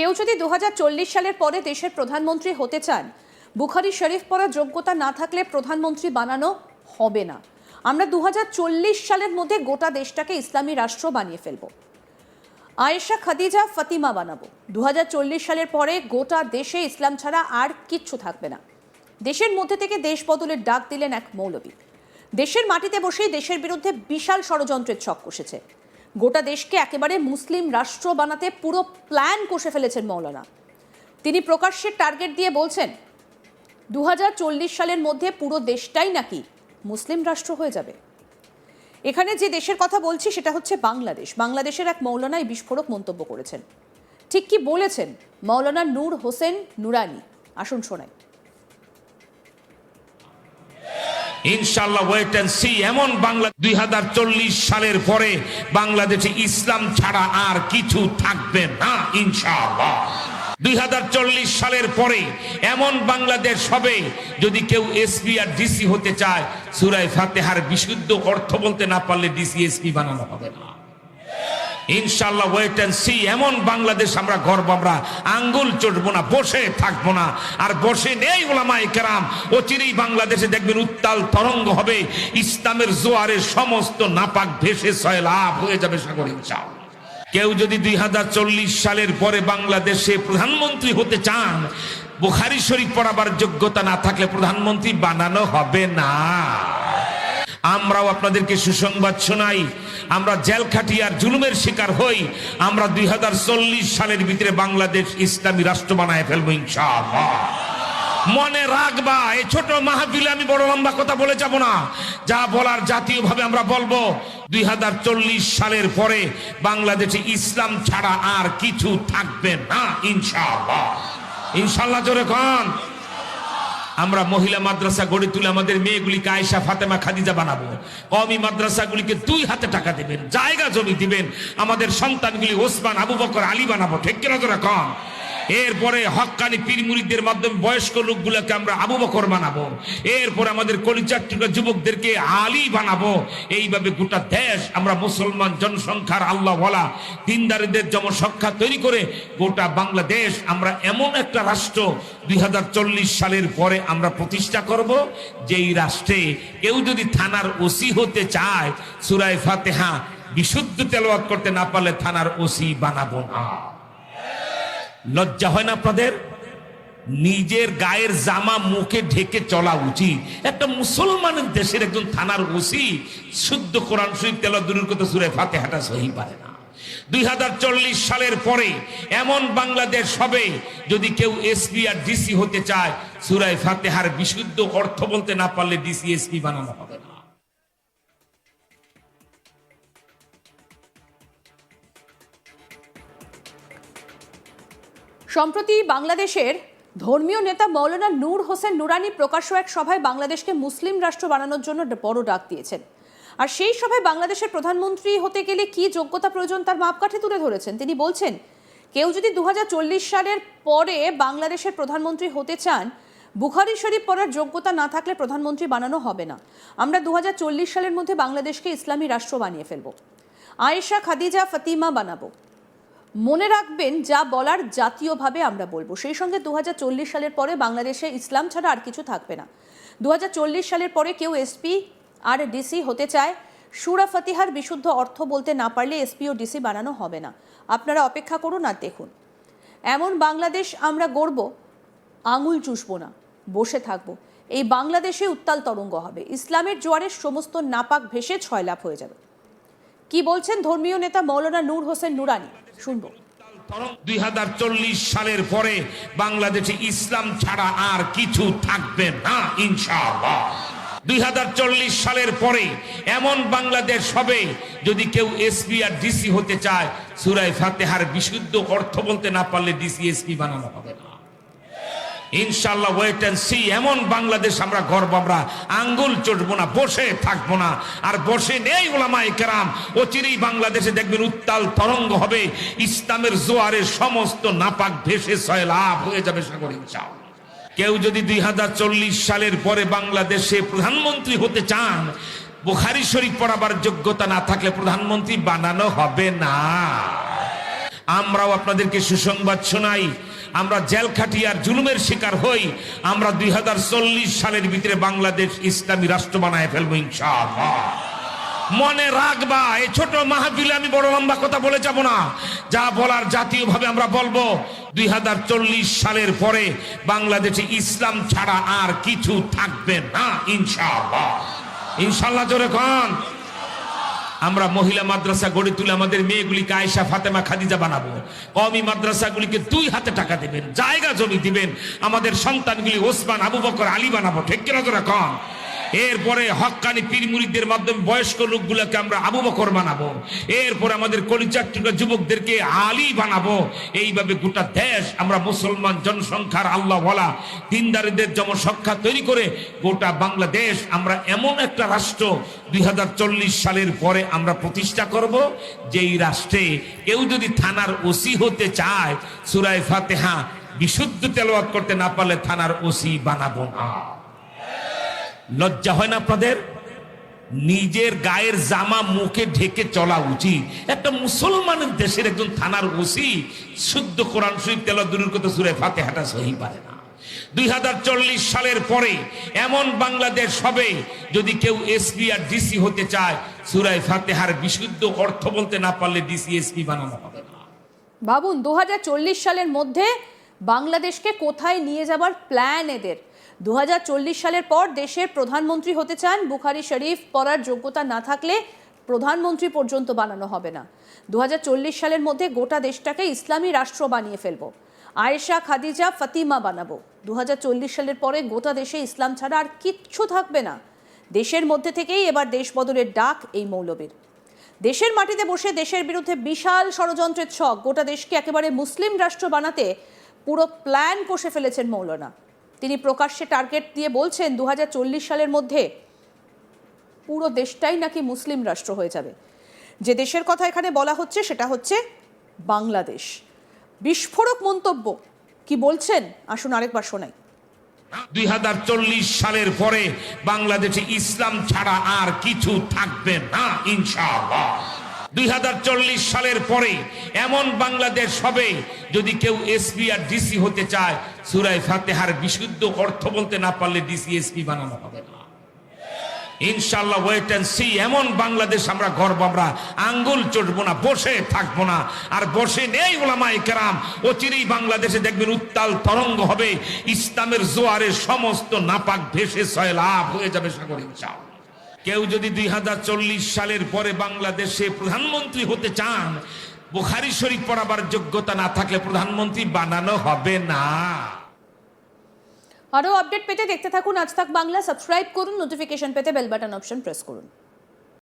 কেউ যদি দু হাজার চল্লিশ সালের পরে দেশের প্রধানমন্ত্রী হতে চান, বুখারি শরীফ পড়ার যোগ্যতা না থাকলে প্রধানমন্ত্রী বানানো হবে না। আমরা দুহাজার চল্লিশ সালের মধ্যে গোটা দেশটাকে ইসলামী রাষ্ট্র বানিয়ে ফেলব। আয়েশা, খাদিজা, ফাতিমা বানাবো। দু হাজার চল্লিশ সালের পরে গোটা দেশে ইসলাম ছাড়া আর কিচ্ছু থাকবে না। দেশের মধ্যে থেকে দেশ বদলের ডাক দিলেন এক মৌলবী। দেশের মাটিতে বসেই দেশের বিরুদ্ধে বিশাল ষড়যন্ত্রের ছক কষেছে। গোটা দেশকে একেবারে মুসলিম রাষ্ট্র বানাতে পুরো প্ল্যান কষে ফেলেছেন মৌলানা। তিনি প্রকাশ্যে টার্গেট দিয়ে বলছেন দু হাজার চল্লিশ সালের মধ্যে পুরো দেশটাই নাকি মুসলিম রাষ্ট্র হয়ে যাবে। এখানে যে দেশের কথা বলছি সেটা হচ্ছে বাংলাদেশ। বাংলাদেশের এক মৌলানা এই বিস্ফোরক মন্তব্য করেছেন। ঠিক কি বলেছেন মৌলানা নূর হোসেন নুরানি? আসুন শোনাই। ইনশাল্লাহ ওয়েট অ্যান্ড সি এমন বাংলা দুই হাজার চল্লিশ সালের পরে বাংলাদেশে ইসলাম ছাড়া আর কিছু থাকবে না ইনশাল্লাহ দুই হাজার চল্লিশ সালের পরে এমন বাংলাদেশ হবে, যদি কেউ এসপি আর ডিসি হতে চায় সুরাই ফাতেহার বিশুদ্ধ অর্থ বলতে না পারলে ডিসি এসপি বানানো হবে না। ইনশাল্লাহ ওয়েট অ্যান্ড সি এমন বাংলাদেশ আমরা গর্ব, আমরা আঙ্গুল চটবো না, বসে থাকব না। আর বসে নেই ওলামাই কেরাম, অচিরেই বাংলাদেশে দেখবেন উত্তাল তরঙ্গ হবে, ইসলামের জোয়ারের সমস্ত নাপাক ভেসে সয়লাভ হয়ে যাবে সাগর, ইনশাআল্লাহ। কেউ যদি দুই হাজার চল্লিশ সালের পরে বাংলাদেশে প্রধানমন্ত্রী হতে চান, বুখারি শরীফ পড়াবার যোগ্যতা না থাকলে প্রধানমন্ত্রী বানানো হবে না। আমরাও আপনাদেরকে সুসংবাদ শোনাই আমরা জেল খাটিয়ার জুলুমের শিকার হই, আমরা দুই হাজার চল্লিশ সালের ভিতরে বাংলাদেশ ইসলামী রাষ্ট্র বানায় ফেলব ইনশাআল্লাহ। মনে রাখবা, এই ছোট মাহফিলে আমি বড় লম্বা কথা বলে যাব না। যা বলার জাতীয়ভাবে আমরা বলব, দুই হাজার চল্লিশ সালের পরে বাংলাদেশে ইসলাম ছাড়া আর কিছু থাকবে না, ইনশাআল্লাহ। ইনশাল্লাহ জোরে কন। আমরা মহিলা মাদ্রাসা গড়ে তুলে আমাদের মেয়েগুলিকে আয়সা ফাতেমা, খাদিজা বানাবো। কমি মাদ্রাসাগুলিকে দুই হাতে টাকা দেবেন, জায়গা জমি দিবেন, আমাদের সন্তানগুলি ওসমান, আবু বকর, আলী বানাবো। ঠিক কম এরপরে হক্কানি পীর মাধ্যমে বয়স্ক লোকগুলোকে আমরা আবু বকর বানাবো। এরপরে আমাদের কলিচাট্টুকা যুবকদেরকে আলী বানাবো। এইভাবে গোটা দেশ, আমরা মুসলমান জনসংখ্যার আল্লাহ বলা দিনদারিদের জনসংখ্যা তৈরি করে গোটা বাংলাদেশ আমরা এমন একটা রাষ্ট্র দুই হাজার চল্লিশ সালের পরে আমরা প্রতিষ্ঠা করব, যেই রাষ্ট্রে কেউ যদি থানার ওসি হতে চায়, সুরায় ফাতেহা বিশুদ্ধ তেলাওয়াত করতে না পারলে থানার ওসি বানাবো না। লজ্জা হয় না আপনাদের? নিজের গায়ের জামা মুখে ঢেকে চলা উচিত। একটা মুসলমানের দেশের একজন থানার ওসি শুদ্ধ কোরআন শরীফ তেলা দূরের কথা সুরে ফাতে হাঁটা সহি পারে না। দুই চল্লিশ সালের পরে এমন বাংলাদেশ হবে, যদি কেউ এসপি আর ডিসি হতে চায়, সুরায় ফাতেহার বিশুদ্ধ অর্থ বলতে না পারলে ডিসি, এসপি বানানো হবে। সম্প্রতি বাংলাদেশের ধর্মীয় নেতা মৌলানা নূর হোসেন নুরানি প্রকাশ্য এক সভায় বাংলাদেশকে মুসলিম রাষ্ট্র বানানোর জন্য বড় ডাক দিয়েছেন। আর সেই সভায় বাংলাদেশের প্রধানমন্ত্রী হতে গেলে কি যোগ্যতা প্রয়োজন তার মাপকাঠি তুলে ধরেছেন। তিনি বলছেন, কেউ যদি দু হাজার চল্লিশ সালের পরে বাংলাদেশের প্রধানমন্ত্রী হতে চান, বুখারি শরীফ পড়ার যোগ্যতা না থাকলে প্রধানমন্ত্রী বানানো হবে না। আমরা দু হাজার চল্লিশ সালের মধ্যে বাংলাদেশকে ইসলামী রাষ্ট্র বানিয়ে ফেলব। আয়েশা, খাদিজা, ফাতিমা বানাবো। মনে রাখবেন, যা বলার জাতীয়ভাবে আমরা বলব। সেই সঙ্গে দু হাজার চল্লিশ সালের পরে বাংলাদেশে ইসলাম ছাড়া আর কিছু থাকবে না। দু হাজার চল্লিশ সালের পরে কেউ এসপি আর ডিসি হতে চায়। সুরা ফতিহার বিশুদ্ধ অর্থ বলতে না পারলে এসপি ও ডিসি বানানো হবে না। আপনারা অপেক্ষা করুন আর দেখুন। এমন বাংলাদেশ আমরা গড়ব, আঙুল চুষবো না, বসে থাকব। এই বাংলাদেশে উত্তাল তরঙ্গ হবে। ইসলামের জোয়ারের সমস্ত নাপাক ভেসে ছয়লাভ হয়ে যাবে। কি বলছেন ধর্মীয় নেতা মৌলানা নূর হোসেন নুরানি? শুনব। দুই সালের পরে বাংলাদেশে ইসলাম ছাড়া আর কিছু থাকবে না, ইনশাআল্লাহ। দুই চল্লিশ সালের পরে এমন বাংলাদেশ হবে, যদি কেউ এসপি আর ডিসি হতে চায় সুরাই ফাতেহার বিশুদ্ধ অর্থ বলতে না পারলে ডিসি, এসপি বানানো হবে না। ইনশাল্লাহ ওয়েট অ্যান্ড সি এমন বাংলাদেশ আমরা গর্ব, আমরা আঙ্গুল চটবো না, বসে থাকব না। আর বসে নেই ওলামাই কেরাম। অচিরেই বাংলাদেশে দেখবেন উত্তাল তরঙ্গ হবে। ইসলামের জোয়ারের সমস্ত নাপাক ভেসে সয়লাভ হয়ে যাবে সাগর, ইনশাআল্লাহ। কেউ যদি দুই হাজার চল্লিশ সালের পরে বাংলাদেশে প্রধানমন্ত্রী হতে চান, বুখারি শরীফ পড়াবার যোগ্যতা না থাকলে প্রধানমন্ত্রী বানানো হবে না। আমরাও আপনাদেরকে সুসংবাদ শোনাই। আমরা জেল খাটিয়ার জুলুমের শিকার হই, আমরা দুই হাজার চল্লিশ সালের ভিতরে বাংলাদেশ ইসলামী রাষ্ট্র বানায় ফেলব ইনশাআল্লাহ। মনে রাখবা, এই ছোট মাহফিলে আমি বড় লম্বা কথা বলে যাব না। যা বলার জাতীয়ভাবে আমরা বলব, দুই হাজার চল্লিশ সালের পরে বাংলাদেশে ইসলাম ছাড়া আর কিছু থাকবে না, ইনশাআল্লাহ। ইনশাল্লাহ জোরে কন। আমরা মহিলা মাদ্রাসা গড়ে তুলে আমাদের মেয়েগুলিকে আয়সা ফাতেমা, খাদিজা বানাবো। কমি মাদ্রাসাগুলিকে দুই হাতে টাকা দেবেন, জায়গা জমি দিবেন। আমাদের সন্তানগুলি ওসমান, আবু বকর, আলী বানাবো। ঠিক কিনা কম এরপরে হক্কানি পীর মুরিদদের মাধ্যমে বয়স্ক লোকগুলোকে আমরা আবু বকর বানাবো। এরপরে আমাদের কলিচাট্টুকা যুবকদেরকে আলী বানাবো। এইভাবে গোটা দেশ আমরা মুসলমান জনসংখ্যার আল্লাহ বলা দিনদারিদের জনসংখ্যা তৈরি করে গোটা বাংলাদেশ আমরা এমন একটা রাষ্ট্র দুই হাজার চল্লিশ সালের পরে আমরা প্রতিষ্ঠা করব, যেই রাষ্ট্রে কেউ যদি থানার ওসি হতে চায়, সুরায় ফাতেহা বিশুদ্ধ তেলাওয়াত করতে না পারলে থানার ওসি বানাবো না। লজ্জা হয় না আপনাদের? নিজের গায়ের জামা মুখে ঢেকে চলা উচিত। একটা মুসলমানের দেশের একজন থানার ওসি শুদ্ধ কোরআন শরীফ তেল দূরের কথা সুরে ফাতে হাঁটা সহি পারে না। দুই চল্লিশ সালের পরে এমন বাংলাদেশ হবে, যদি কেউ এসপি আর ডিসি হতে চায় সুরায় ফাতেহার বিশুদ্ধ অর্থ বলতে না পারলে ডিসি এসপি বানানো হবে না। ভাবুন দু হাজার চল্লিশ সালের মধ্যে বাংলাদেশকে কোথায় নিয়ে যাবার প্ল্যান এদের? দু হাজার চল্লিশ সালের পর দেশের প্রধানমন্ত্রী হতে চান বুখারি শরীফ পড়ার যোগ্যতা না থাকলে প্রধানমন্ত্রী পর্যন্ত বানানো হবে না। দু হাজার চল্লিশ সালের মধ্যে গোটা দেশটাকে ইসলামী রাষ্ট্র বানিয়ে ফেলব। আয়েশা, খাদিজা, ফাতিমা বানাবো। দু হাজার চল্লিশ সালের পরে গোটা দেশে ইসলাম ছাড়া আর কিচ্ছু থাকবে না। দেশের মধ্যে থেকেই এবার দেশ বদলের ডাক এই মৌলবীর। দেশের মাটিতে বসে দেশের বিরুদ্ধে বিশাল ষড়যন্ত্রের ছক। গোটা দেশকে একেবারে মুসলিম রাষ্ট্র বানাতে পুরো প্ল্যান কষে ফেলেছেন মৌলানা। তিনি প্রকাশ্যে টার্গেট দিয়ে বলছেন দু হাজার চল্লিশ সালের মধ্যে পুরো দেশটাই নাকি মুসলিম রাষ্ট্র হয়ে যাবে। যে দেশের কথা এখানে বলা হচ্ছে, সেটা হচ্ছে বাংলাদেশ। বিস্ফোরক মন্তব্য কি বলছেন? আসুন আরেকবার শোনাই। দুই হাজার চল্লিশ সালের পরে বাংলাদেশে ইসলাম ছাড়া আর কিছু থাকবে না, ইনশাআল্লাহ। দুই হাজার চল্লিশ সালের পরে এমন বাংলাদেশ হবে যদি কেউ এসপি আর ডিসি হতে চায়। সুরায় ফাতেহার বিশুদ্ধ অর্থ বলতে না পারলে ডিসি এসপি বানানো হবে না। ইনশাল্লাহ ওয়েট অ্যান্ড সি এমন বাংলাদেশ আমরা গর্ব, আমরা আঙ্গুল চটবো না, বসে থাকব না। আর বসে নেই ওলামাই কেরাম। অচিরেই বাংলাদেশে দেখবেন উত্তাল তরঙ্গ হবে। ইসলামের জোয়ারে সমস্ত নাপাক ভেসে ছয় লাভ হয়ে যাবে সাগর, ইনশাআল্লাহ। কেউ যদি দুই হাজার চল্লিশ সালের পরে বাংলাদেশে প্রধানমন্ত্রী হতে চান, বুখারি শরীফ পড়াবার যোগ্যতা না থাকলে প্রধানমন্ত্রী বানানো হবে না। আরও আপডেট পেতে দেখতে থাকুন আজ তাক বাংলা, সাবস্ক্রাইব করুন, নোটিফিকেশন পেতে বেল বাটন অপশন প্রেস করুন।